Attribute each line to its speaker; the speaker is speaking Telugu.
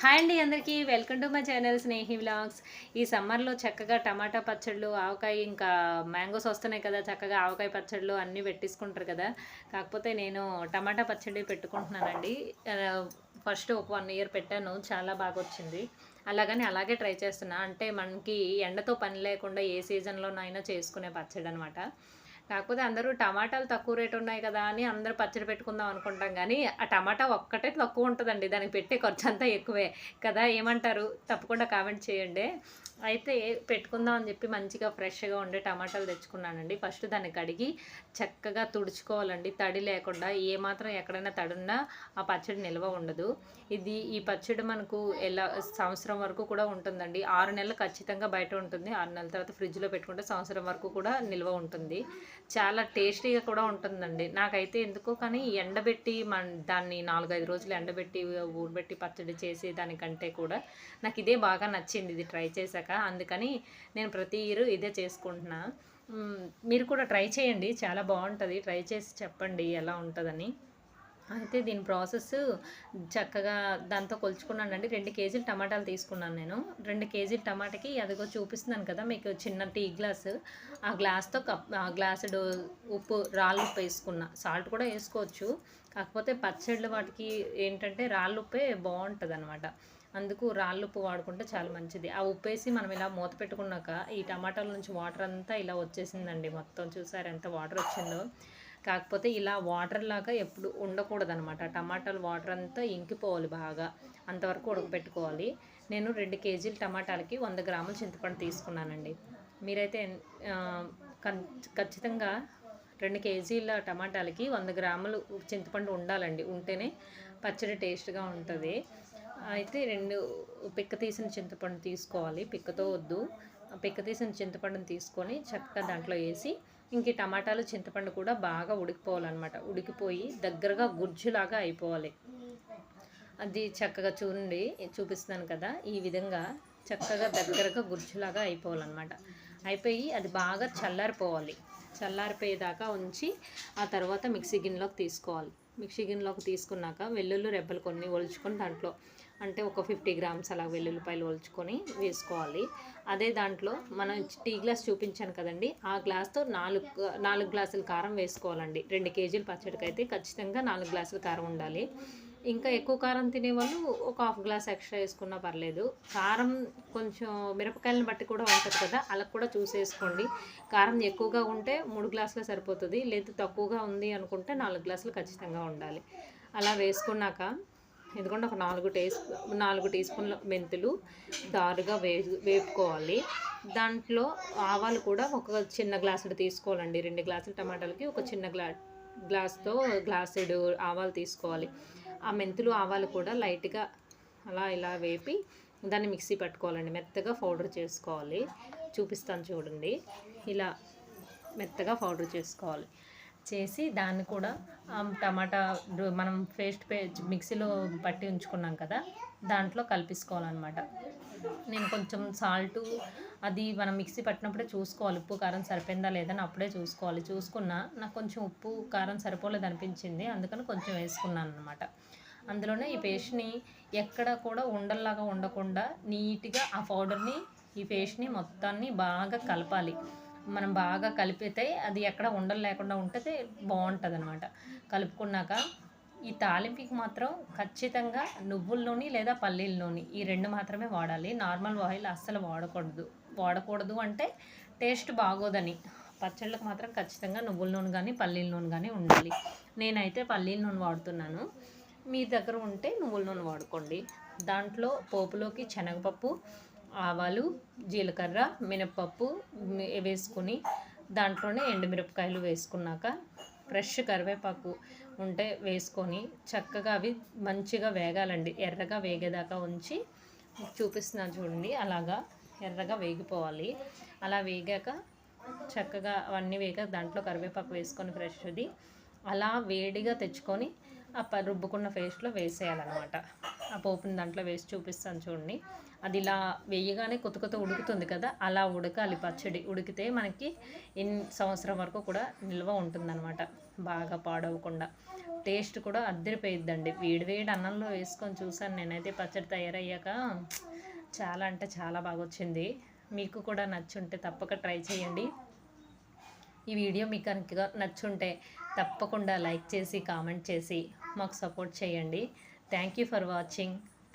Speaker 1: హాయ్ అండి అందరికీ. Welcome to my channel Snehi vlogs. ఈ సమ్మర్లో చక్కగా టమాటా పచ్చళ్ళు ఆవకాయ ఇంకా మ్యాంగోస్ వస్తున్నాయి కదా చక్కగా ఆవకాయ పచ్చళ్ళు అన్నీ పెట్టేసుకుంటారు కదా. కాకపోతే నేను టమాటా పచ్చడి పెట్టుకుంటున్నానండి. ఫస్ట్ ఒక వన్ ఇయర్ పెట్టాను చాలా బాగా వచ్చింది. అలాగని అలాగే ట్రై చేస్తున్నా. అంటే మనకి ఎండతో పని లేకుండా ఏ సీజన్లోనైనా చేసుకునే పచ్చడి అనమాట కాకపోతే అందరూ టమాటాలు తక్కువ రేటు ఉన్నాయి కదా అని అందరూ పచ్చడి పెట్టుకుందాం అనుకుంటాం కానీ ఆ టమాటా ఒక్కటే తక్కువ ఉంటుందండి. దానికి పెట్టే ఖర్చు అంతా ఎక్కువే కదా. ఏమంటారు? తప్పకుండా కామెంట్ చేయండి. అయితే పెట్టుకుందాం అని చెప్పి మంచిగా ఫ్రెష్గా ఉండే టమాటాలు తెచ్చుకున్నానండి. ఫస్ట్ దాన్ని కడిగి చక్కగా తుడుచుకోవాలండి. తడి లేకుండా ఏ మాత్రం ఎక్కడైనా తడున్నా ఆ పచ్చడి నిల్వ ఉండదు. ఇది ఈ పచ్చడి మనకు ఎలా సంవత్సరం వరకు కూడా ఉంటుందండి. ఆరు నెలలు ఖచ్చితంగా బయట ఉంటుంది. ఆరు నెలల తర్వాత ఫ్రిడ్జ్లో పెట్టుకుంటే సంవత్సరం వరకు కూడా నిల్వ ఉంటుంది. చాలా టేస్టీగా కూడా ఉంటుందండి. నాకైతే ఎందుకో కానీ ఎండబెట్టి మన దాన్ని నాలుగైదు రోజులు ఎండబెట్టి ఊరబెట్టి పచ్చడి చేసి దానికంటే కూడా నాకు ఇదే బాగా నచ్చింది ఇది ట్రై చేశాక. అందుకని నేను ప్రతి ఇయర్ ఇదే చేసుకుంటున్నా. మీరు కూడా ట్రై చేయండి. చాలా బాగుంటుంది. ట్రై చేసి చెప్పండి ఎలా ఉంటుందని. అయితే దీని ప్రాసెస్ చక్కగా దాంతో కొలుచుకున్నానండి. రెండు కేజీలు టమాటాలు తీసుకున్నాను నేను. రెండు కేజీలు టమాటాకి అదిగో చూపిస్తున్నాను కదా మీకు చిన్న టీ గ్లాస్. ఆ గ్లాస్తో కప్ ఆ గ్లాస్ ఉప్పు రాళ్ళు ఉప్పు వేసుకున్నా. సాల్ట్ కూడా వేసుకోవచ్చు. కాకపోతే పచ్చళ్ళు వాటికి ఏంటంటే రాళ్ళు ఉప్పే బాగుంటుంది అనమాట అందుకు రాళ్ళు ఉప్పు వాడుకుంటే చాలా మంచిది. ఆ ఉప్పు వేసి మనం ఇలా మూత పెట్టుకున్నాక ఈ టమాటాల నుంచి వాటర్ అంతా ఇలా వచ్చేసిందండి మొత్తం. చూసారు ఎంత వాటర్ వచ్చిందో. కాకపోతే ఇలా వాటర్ లాగా ఎప్పుడు ఉండకూడదు అనమాట టమాటాలు వాటర్ అంతా ఇంకిపోవాలి బాగా. అంతవరకు ఉడకబెట్టుకోవాలి. నేను రెండు కేజీల టమాటాలకి వంద గ్రాముల చింతపండు తీసుకున్నానండి. మీరైతే ఖచ్చితంగా రెండు కేజీల టమాటాలకి వంద గ్రాములు చింతపండు ఉండాలండి. ఉంటేనే పచ్చడి టేస్ట్గా ఉంటుంది. అయితే రెండు పిక్క తీసిన చింతపండు తీసుకోవాలి. పిక్కతో వద్దు. పిక్క తీసిన చింతపండుని తీసుకొని చక్కగా దాంట్లో వేసి ఇంక టమాటాలు చింతపండు కూడా బాగా ఉడికిపోవాలన్నమాట. ఉడికిపోయి దగ్గరగా గుజ్జులాగా అయిపోవాలి. అది చక్కగా చూడండి చూపిస్తున్నాను కదా ఈ విధంగా చక్కగా దగ్గరగా గుజ్జులాగా అయిపోవాలన్నమాట. అయిపోయి అది బాగా చల్లారిపోవాలి. చల్లారిపోయేదాకా ఉంచి ఆ తర్వాత మిక్సీ గిన్నెలోకి తీసుకోవాలి. మిక్సీ గిన్నెలోకి తీసుకున్నాక వెల్లుల్లి రెబ్బలు కొన్ని ఒలుచుకొని దాంట్లో అంటే ఒక ఫిఫ్టీ గ్రామ్స్ అలా వెల్లుల్లిపాయలు ఒలుచుకొని వేసుకోవాలి. అదే దాంట్లో మనం టీ గ్లాస్ చూపించాను కదండి ఆ గ్లాస్తో నాలుగు నాలుగు గ్లాసుల కారం వేసుకోవాలండి. రెండు కేజీలు పచ్చడికి అయితే ఖచ్చితంగా నాలుగు గ్లాసుల కారం ఉండాలి. ఇంకా ఎక్కువ కారం తినేవాళ్ళు ఒక హాఫ్ గ్లాస్ ఎక్స్ట్రా వేసుకున్నా పర్లేదు. కారం కొంచెం మిరపకాయలను బట్టి కూడా ఉంటుంది కదా అలా కూడా చూసేసుకోండి. కారం ఎక్కువగా ఉంటే మూడు గ్లాసులు సరిపోతుంది లేదు తక్కువగా ఉంది అనుకుంటే నాలుగు గ్లాసులు ఖచ్చితంగా ఉండాలి. అలా వేసుకున్నాక ఎందుకంటే ఒక నాలుగు టీ నాలుగు టీ స్పూన్ల మెంతులు దారుగా వే వేపుకోవాలి. దాంట్లో ఆవాలు కూడా ఒక చిన్న గ్లాసుడు తీసుకోవాలండి. రెండు గ్లాసులు టమాటాలకి ఒక చిన్న గ్లా గ్లాస్తో గ్లాసుడు ఆవాలు తీసుకోవాలి. ఆ మెంతులు ఆవాలు కూడా లైట్గా అలా ఇలా వేపి దాన్ని మిక్సీ పెట్టుకోవాలండి. మెత్తగా పౌడర్ చేసుకోవాలి. చూపిస్తాను చూడండి. ఇలా మెత్తగా పౌడర్ చేసుకోవాలి. చేసి దాన్ని కూడా టమాటా మనం పేస్ట్ పే మిక్సీలో పట్టి ఉంచుకున్నాం కదా దాంట్లో కలిపేసుకోవాలన్నమాట. నేను కొంచెం సాల్టు అది మనం మిక్సీ పట్టినప్పుడే చూసుకోవాలి. ఉప్పు కారం సరిపోయిందా లేదని అప్పుడే చూసుకోవాలి. చూసుకున్నా నాకు కొంచెం ఉప్పు కారం సరిపోలేదు అనిపించింది. అందుకని కొంచెం వేసుకున్నాను అనమాట అందులోనే ఈ పేస్ట్ని ఎక్కడ కూడా ఉండల్లాగా ఉండకుండా నీట్గా ఆ పౌడర్ని ఈ పేస్ట్ని మొత్తాన్ని బాగా కలపాలి. మనం బాగా కలిపితే అది ఎక్కడ ఉండలు లేకుండా ఉంటే బాగుంటుంది అనమాట కలుపుకున్నాక ఈ తాలింపుకి మాత్రం ఖచ్చితంగా నువ్వుల నూనె లేదా పల్లీల నూనె ఈ రెండు మాత్రమే వాడాలి. నార్మల్ ఆయిల్ అస్సలు వాడకూడదు. వాడకూడదు అంటే టేస్ట్ బాగోదని. పచ్చళ్ళకి మాత్రం ఖచ్చితంగా నువ్వుల నూనె కానీ పల్లీల నూనె కానీ ఉండాలి. నేనైతే పల్లీల నూనె వాడుతున్నాను. మీ దగ్గర ఉంటే నువ్వుల నూనె వాడుకోండి. దాంట్లో పోపులోకి శనగపప్పు ఆవాలు జీలకర్ర మినప్పప్పు వేసుకుని దాంట్లోనే ఎండుమిరపకాయలు వేసుకున్నాక ఫ్రెష్ కరివేపాకు ఉంటే వేసుకొని చక్కగా అవి మంచిగా వేగాలండి. ఎర్రగా వేగేదాకా ఉంచి చూపిస్తున్నాను చూడండి. అలాగా ఎర్రగా వేగిపోవాలి. అలా వేగాక చక్కగా అవన్నీ వేగాక దాంట్లో కరివేపాకు వేసుకొని ఫ్రెష్ది అలా వేడిగా తెచ్చుకొని ఆ ప- రుబ్బుకున్న పేస్ట్లో వేసేయాలన్నమాట. ఆ పోపుని దాంట్లో వేసి చూపిస్తాను చూడండి. అది ఇలా వేయగానే కొత్త కొత్త ఉడుకుతుంది కదా అలా ఉడకాలి పచ్చడి. ఉడికితే మనకి ఇన్ సంవత్సరం వరకు కూడా నిల్వ ఉంటుందన్నమాట బాగా పాడవకుండా. టేస్ట్ కూడా అద్దరిపోయిద్దండి. వేడి వేడి అన్నంలో వేసుకొని చూసాను నేనైతే పచ్చడి తయారయ్యాక చాలా అంటే చాలా బాగా వచ్చింది మీకు కూడా నచ్చుంటే తప్పక ట్రై చేయండి. ఈ వీడియో మీకు కనుక నచ్చుంటే తప్పకుండా లైక్ చేసి కామెంట్ చేసి మాకు సపోర్ట్ చేయండి. Thank you for watching.